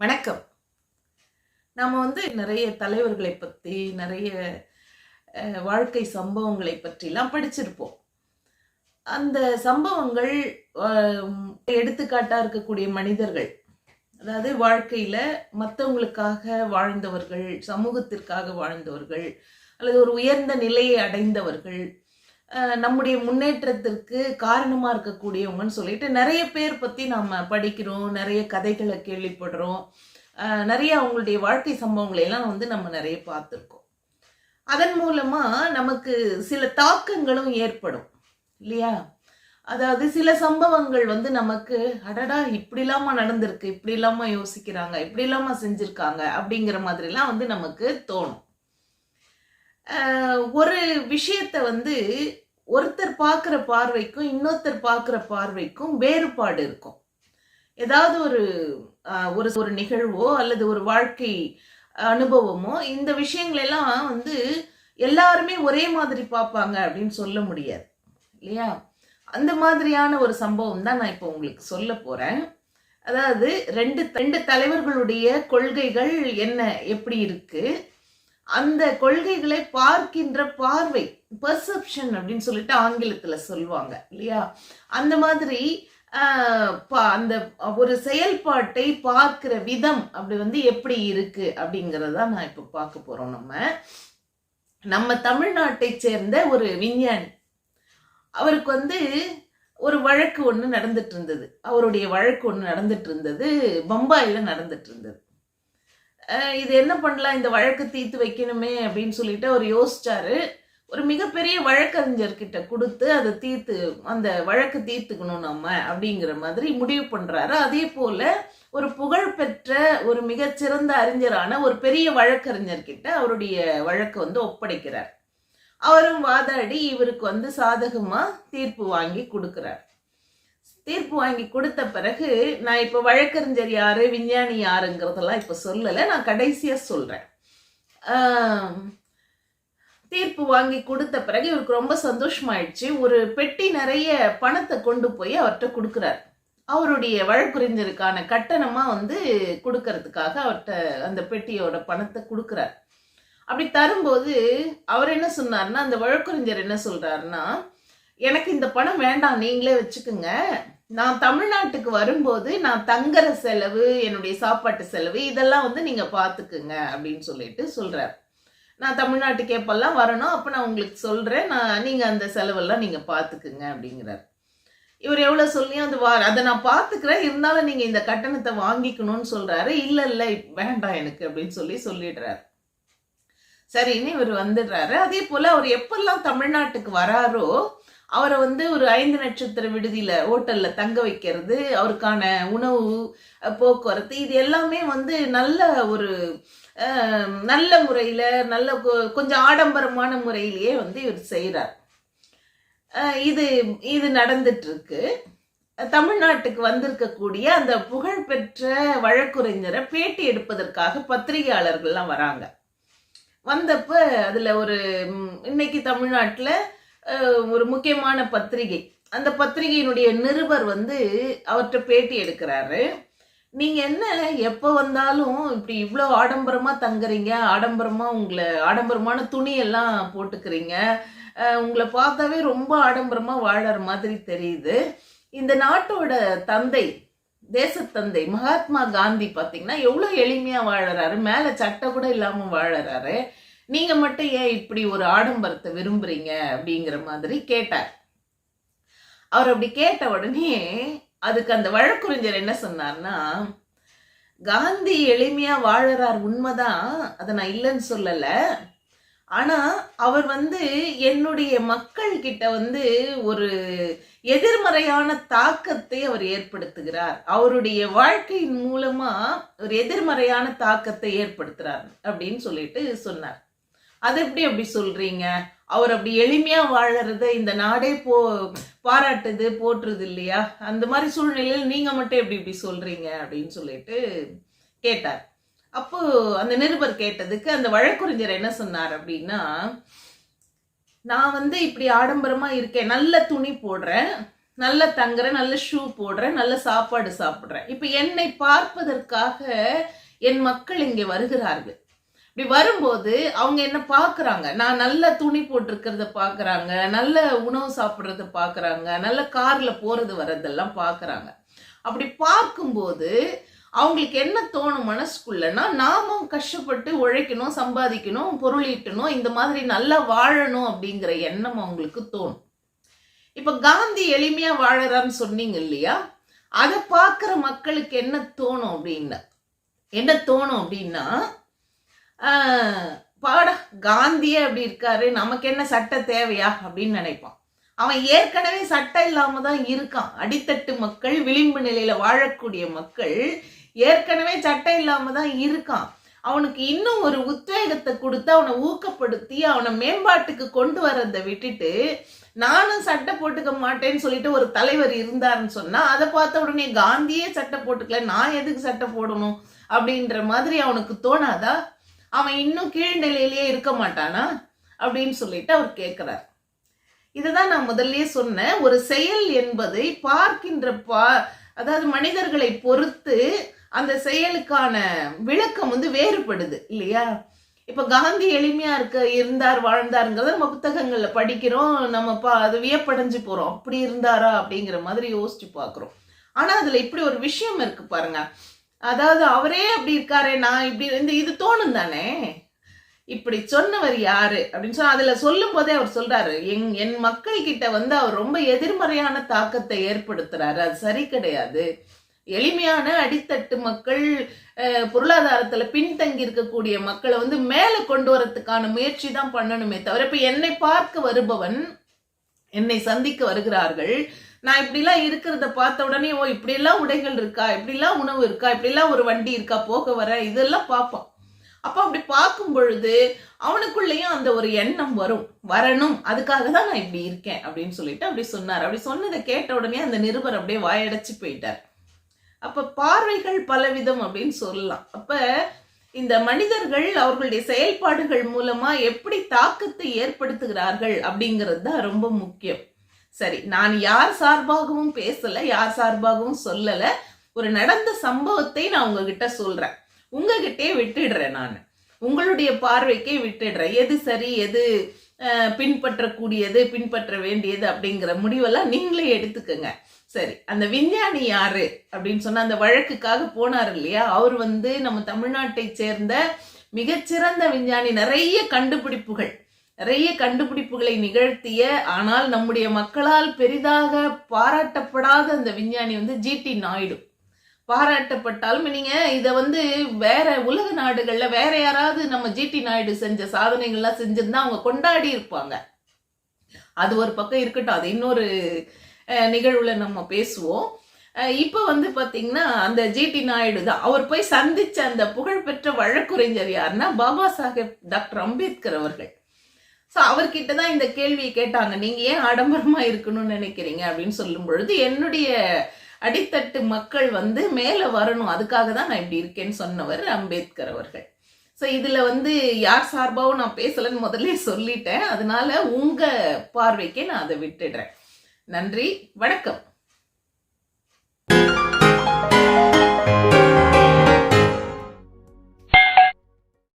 வணக்கம். நாம் வந்து நிறைய தலைவர்களை பற்றி நிறைய வாழ்க்கை சம்பவங்களை பற்றிலாம் படிச்சிருப்போம். அந்த சம்பவங்கள் எடுத்துக்காட்டாக இருக்கக்கூடிய மனிதர்கள் அதாவது வாழ்க்கையில் மற்றவங்களுக்காக வாழ்ந்தவர்கள் சமூகத்திற்காக வாழ்ந்தவர்கள் அல்லது ஒரு உயர்ந்த நிலையை அடைந்தவர்கள் நம்முடைய முன்னேற்றத்திற்கு காரணமாக இருக்கக்கூடியவங்கன்னு சொல்லிட்டு நிறைய பேர் பற்றி நாம் படிக்கிறோம் நிறைய கதைகளை கேள்விப்படுறோம். நிறைய அவங்களுடைய வாழ்க்கை சம்பவங்களை எல்லாம் வந்து நம்ம நிறைய பார்த்துருக்கோம். அதன் மூலமாக நமக்கு சில தாக்கங்களும் ஏற்படும் இல்லையா? அதாவது சில சம்பவங்கள் வந்து நமக்கு அடடா இப்படி இல்லாமல் நடந்திருக்கு இப்படி இல்லாமல் யோசிக்கிறாங்க இப்படி இல்லாமல் செஞ்சுருக்காங்க அப்படிங்கிற மாதிரிலாம் வந்து நமக்கு தோணும். ஒரு விஷயத்த வந்து ஒருத்தர் பார்க்குற பார்வைக்கும் இன்னொருத்தர் பார்க்குற பார்வைக்கும் வேறுபாடு இருக்கும். ஏதாவது ஒரு ஒரு ஒரு நிகழ்வோ அல்லது ஒரு வாழ்க்கை அனுபவமோ இந்த விஷயங்களெல்லாம் வந்து எல்லாருமே ஒரே மாதிரி பார்ப்பாங்க அப்படின்னு சொல்ல முடியாது இல்லையா? அந்த மாதிரியான ஒரு சம்பவம் தான் நான் இப்போ உங்களுக்கு சொல்ல போகிறேன் அதாவது ரெண்டு ரெண்டு தலைவர்களுடைய கொள்கைகள் என்ன எப்படி இருக்குது அந்த கொள்கைகளை பார்க்கின்ற பார்வை பெர்செப்ஷன் அப்படின்னு சொல்லிட்டு ஆங்கிலத்துல சொல்லுவாங்க இல்லையா? அந்த மாதிரி பா- அந்த ஒரு செயல்பாட்டை பார்க்கிற விதம் அப்படி வந்து எப்படி இருக்கு அப்படிங்கறத நான் இப்போ பார்க்க போறோம் நம்ம. நம்ம தமிழ்நாட்டை சேர்ந்த ஒரு விஞ்ஞானி. அவருக்கு வந்து ஒரு வழக்கு ஒன்று நடந்துட்டு இருந்தது. அவருடைய வழக்கு ஒன்று நடந்துட்டு இருந்தது. பம்பாயில் நடந்துட்டு இருந்தது. இது என்ன பண்ணலாம்? இந்த வழக்கு தீர்த்து வைக்கணுமே அப்படின்னு சொல்லிட்டு அவர் யோசிச்சாரு. ஒரு மிகப்பெரிய வழக்கறிஞர்கிட்ட கொடுத்து அதை தீர்த்து அந்த வழக்கு தீர்த்துக்கணும் நம்ம அப்படிங்கிற மாதிரி முடிவு பண்ணுறாரு அதே போல் ஒரு புகழ்பெற்ற ஒரு மிகச்சிறந்த அறிஞரான ஒரு பெரிய வழக்கறிஞர்கிட்ட அவருடைய வழக்கு வந்து ஒப்படைக்கிறார். அவரும் வாதாடி இவருக்கு வந்து சாதகமாக தீர்ப்பு வாங்கி கொடுக்குறார். தீர்ப்பு வாங்கி கொடுத்த பிறகு நான் இப்போ வழக்கறிஞர் யாரு விஞ்ஞானி யாருங்கிறதெல்லாம் இப்போ சொல்லலை. நான் கடைசியாக சொல்கிறேன் தீர்ப்பு வாங்கி கொடுத்த பிறகு இவருக்கு ரொம்ப சந்தோஷமாயிடுச்சு. ஒரு பெட்டி நிறைய பணத்தை கொண்டு போய் அவர்கிட்ட கொடுக்குறார். அவருடைய வழக்குறிஞருக்கான கட்டணமாக வந்து கொடுக்கறதுக்காக அவர்கிட்ட அந்த பெட்டியோட பணத்தை கொடுக்குறார். அப்படி தரும்போது அவர் என்ன சொன்னார்னா அந்த வழக்கறிஞர் என்ன சொல்கிறாருன்னா எனக்கு இந்த பணம் வேண்டாம் நீங்களே வச்சுக்குங்க. நான் தமிழ்நாட்டுக்கு வரும்போது நான் தங்குற செலவு என்னுடைய சாப்பாட்டு செலவு இதெல்லாம் வந்து நீங்க பாத்துக்குங்க அப்படின்னு சொல்லிட்டு சொல்றாரு. நான் தமிழ்நாட்டுக்கு எப்பெல்லாம் வரணும் அப்ப நான் உங்களுக்கு சொல்றேன். நான் நீங்க அந்த செலவெல்லாம் நீங்க பாத்துக்குங்க அப்படிங்கிறார். இவர் எவ்வளவு சொல்லியும் அது வா அதை நான் பாத்துக்கிறேன். இருந்தாலும் நீங்க இந்த கட்டணத்தை வாங்கிக்கணும்னு சொல்றாரு. இல்ல இல்ல வேண்டாம் எனக்கு அப்படின்னு சொல்லி சொல்லிடுறாரு. சரின்னு இவர் வந்துடுறாரு. அதே போல அவர் எப்பெல்லாம் தமிழ்நாட்டுக்கு வராரோ அவரை வந்து ஒரு ஐந்து நட்சத்திர விடுதியில் ஹோட்டலில் தங்க வைக்கிறது அவருக்கான உணவு போக்குவரத்து இது எல்லாமே வந்து நல்ல ஒரு நல்ல முறையில் நல்ல கொ- கொஞ்சம் ஆடம்பரமான முறையிலேயே வந்து இவர் செய்கிறார் இது இது நடந்துட்டுருக்கு. தமிழ்நாட்டுக்கு வந்திருக்கக்கூடிய அந்த புகழ்பெற்ற வழக்குரைஞரை பேட்டி எடுப்பதற்காக பத்திரிகையாளர்கள்லாம் வராங்க. வந்தப்போ அதில் ஒரு இன்னைக்கு தமிழ்நாட்டில் ஒரு முக்கியமான பத்திரிகை. அந்த பத்திரிகையினுடைய நிருபர் வந்து அவர்கிட்ட பேட்டி எடுக்கிறாரு. நீங்க என்ன எப்போ வந்தாலும் இப்படி இவ்வளோ ஆடம்பரமா தங்குறீங்க ஆடம்பரமா உங்களை ஆடம்பரமான துணி எல்லாம் போட்டுக்கிறீங்க உங்களை பார்த்தாவே ரொம்ப ஆடம்பரமா வாழற மாதிரி தெரியுது. இந்த நாட்டோட தந்தை தேசத்தந்தை மகாத்மா காந்தி பார்த்தீங்கன்னா எவ்வளோ எளிமையாக வாழறாரு. மேலே சட்டை கூட இல்லாமல் வாழறாரு. நீங்க மட்டும் ஏன் இப்படி ஒரு ஆடம்பரத்தை விரும்புறீங்க அப்படிங்கிற மாதிரி கேட்டார். அவர் அப்படி கேட்ட உடனே அதுக்கு அந்த வழக்குறிஞர் என்ன சொன்னார்னா காந்தி எளிமையா வாழறார் உண்மைதான் அதை நான் இல்லைன்னு சொல்லல. ஆனா அவர் வந்து என்னுடைய மக்கள் கிட்ட வந்து ஒரு எதிர்மறையான தாக்கத்தை அவர் ஏற்படுத்துகிறார். அவருடைய வாழ்க்கையின் மூலமா ஒரு எதிர்மறையான தாக்கத்தை ஏற்படுத்துறார் அப்படின்னு சொல்லிட்டு சொன்னார். அது எப்படி அப்படி சொல்றீங்க? அவர் அப்படி எளிமையா வாழறத இந்த நாடே போ பாராட்டுது போற்றுது இல்லையா? அந்த மாதிரி சூழ்நிலையில் நீங்க மட்டும் எப்படி இப்படி சொல்றீங்க அப்படின்னு சொல்லிட்டு கேட்டார். அப்போ அந்த நிருபர் கேட்டதுக்கு அந்த வழக்குறிஞர் என்ன சொன்னார் அப்படின்னா நான் வந்து இப்படி ஆடம்பரமா இருக்கேன். நல்ல துணி போடுறேன். நல்ல தங்குறேன். நல்ல ஷூ போடுறேன். நல்ல சாப்பாடு சாப்பிட்றேன். இப்போ என்னை பார்ப்பதற்காக என் மக்கள் இங்கே வருகிறார்கள். இப்படி வரும்போது அவங்க என்ன பார்க்குறாங்க நான் நல்ல துணி போட்டிருக்கிறத பார்க்குறாங்க நல்ல உணவு சாப்பிட்றத பார்க்குறாங்க நல்ல காரில் போகிறது வர்றதெல்லாம் பார்க்குறாங்க அப்படி பார்க்கும்போது அவங்களுக்கு என்ன தோணும் மனசுக்குள்ளனா நாமும் கஷ்டப்பட்டு உழைக்கணும் சம்பாதிக்கணும் பொருளீட்டணும் இந்த மாதிரி நல்லா வாழணும் அப்படிங்கிற எண்ணம் அவங்களுக்கு தோணும். இப்போ காந்தி எளிமையாக வாழறான்னு சொன்னீங்க இல்லையா? அதை பார்க்குற மக்களுக்கு என்ன தோணும் அப்படின்னா என்ன தோணும் அப்படின்னா பாடா காந்தியே அப்படி இருக்காரு நமக்கு என்ன சட்டை தேவையா அப்படின்னு நினைப்பான் அவன் ஏற்கனவே சட்டை இல்லாம தான் இருக்கான். அடித்தட்டு மக்கள் விளிம்பு நிலையில வாழக்கூடிய மக்கள் ஏற்கனவே சட்டை இல்லாம தான் இருக்கான். அவனுக்கு இன்னும் ஒரு உத்வேகத்தை கொடுத்து அவனை ஊக்கப்படுத்தி அவனை மேம்பாட்டுக்கு கொண்டு வரதை விட்டுட்டு நானும் சட்டை போட்டுக்க மாட்டேன்னு சொல்லிட்டு ஒரு தலைவர் இருந்தாருன்னு சொன்னா அதை பார்த்த உடனே காந்தியே சட்டை போட்டுக்கல நான் எதுக்கு சட்டை போடணும் அப்படின்ற மாதிரி அவனுக்கு தோணாதா? அவன் இன்னும் கீழ்நிலையிலேயே இருக்க மாட்டானா? அப்படின்னு சொல்லிட்டு அவர் கேட்கிறார் இதுதான் நான் முதல்லயே சொன்னேன். ஒரு செயல் என்பதை பார்க்கின்ற பா அதாவது மனிதர்களை பொறுத்து அந்த செயலுக்கான விளக்கம் வந்து வேறுபடுது இல்லையா? இப்ப காந்தி எளிமையா இருக்க இருந்தார் வாழ்ந்தாருங்கிறத நம்ம புத்தகங்கள்ல படிக்கிறோம். நம்ம பா அது வியப்படைஞ்சு போறோம். அப்படி இருந்தாரா அப்படிங்கிற மாதிரி யோசிச்சு பார்க்குறோம். ஆனா அதுல இப்படி ஒரு விஷயம் இருக்கு பாருங்க. அதாவது அவரே அப்படி இருக்காரே நான் இப்படி இந்த இது தோணும் தானே? இப்படி சொன்னவர் யாரு? அப்படின்னு சொன்னா அதுல சொல்லும் போதே அவர் சொல்றாரு என் என் மக்கள் கிட்ட வந்து அவர் ரொம்ப எதிர்மறையான தாக்கத்தை ஏற்படுத்துறாரு. அது சரி கிடையாது. எளிமையான அடித்தட்டு மக்கள் பொருளாதாரத்துல பின்தங்கி இருக்கக்கூடிய மக்களை வந்து மேல கொண்டு வரத்துக்கான முயற்சி தான் பண்ணணுமே தவிர இப்ப என்னை பார்க்க வருபவன் என்னை சந்திக்க வருகிறார்கள். நான் இப்படிலாம் இருக்கிறத பார்த்த உடனே ஓ இப்படியெல்லாம் உடைகள் இருக்கா? இப்படிலாம் உணவு இருக்கா? இப்படிலாம் ஒரு வண்டி இருக்கா? போக வர? இதெல்லாம் பார்ப்பான். அப்போ அப்படி பார்க்கும் பொழுது அவனுக்குள்ளேயும் அந்த ஒரு எண்ணம் வரும். வரணும். அதுக்காக தான் நான் இப்படி இருக்கேன். அப்படின்னு சொல்லிட்டு அப்படி சொன்னார். அப்படி சொன்னதை கேட்ட உடனே அந்த நிருபர் அப்படியே வாயடைச்சு போயிட்டார். அப்ப பார்வைகள் பலவிதம் அப்படின்னு சொல்லலாம். அப்ப இந்த மனிதர்கள் அவர்களுடைய செயல்பாடுகள் மூலமா எப்படி தாக்கத்தை ஏற்படுத்துகிறார்கள் அப்படிங்கிறது தான் ரொம்ப முக்கியம். சரி நான் யார் சார்பாகவும் பேசல யார் சார்பாகவும் சொல்லல ஒரு நடந்த சம்பவத்தை நான் உங்ககிட்ட சொல்றேன். உங்ககிட்டே விட்டுடுறேன் நான். உங்களுடைய பார்வைக்கே விட்டுடுறேன். எது சரி எது பின்பற்றக்கூடியது பின்பற்ற வேண்டியது அப்படிங்கிற முடிவெல்லாம் நீங்களே எடுத்துக்கங்க. சரி அந்த விஞ்ஞானி யாரு அப்படின்னு சொன்னா அந்த வழக்குக்காக போனார் இல்லையா? அவர் வந்து நம்ம தமிழ்நாட்டை சேர்ந்த மிகச்சிறந்த விஞ்ஞானி. நிறைய கண்டுபிடிப்புகள். நிறைய கண்டுபிடிப்புகளை நிகழ்த்திய ஆனால் நம்முடைய மக்களால் பெரிதாக பாராட்டப்படாத அந்த விஞ்ஞானி வந்து ஜிடி நாயுடு. பாராட்டப்பட்டாலும் நீங்க இதை வந்து வேற உலக நாடுகள்ல வேற யாராவது நம்ம ஜிடி நாயுடு செஞ்ச சாதனைகள்லாம் செஞ்சிருந்தா அவங்க கொண்டாடி இருப்பாங்க. அது ஒரு பக்கம் இருக்கட்டும். அது இன்னொரு நிகழ்வுல நம்ம பேசுவோம். இப்போ இப்ப வந்து பாத்தீங்கன்னா அந்த ஜிடி நாயுடு தான். அவர் போய் சந்திச்ச அந்த புகழ்பெற்ற வழக்குரைஞர் யாருன்னா பாபா சாஹேப் டாக்டர் அம்பேத்கர் அவர்கள். ஸோ அவர்கிட்ட தான் இந்த கேள்வியை கேட்டாங்க. நீங்கள் ஏன் ஆடம்பரமாக இருக்கணும்னு நினைக்கிறீங்க? அப்படின்னு சொல்லும் பொழுது என்னுடைய அடித்தட்டு மக்கள் வந்து மேலே வரணும். அதுக்காக தான் நான் இப்படி இருக்கேன்னு சொன்னவர் அம்பேத்கர் அவர்கள். ஸோ இதில் வந்து யார் சார்பாகவும் நான் பேசலைன்னு முதல்ல சொல்லிட்டேன். அதனால உங்கள் பார்வைக்கே நான் அதை விட்டுடுறேன். நன்றி. வணக்கம்.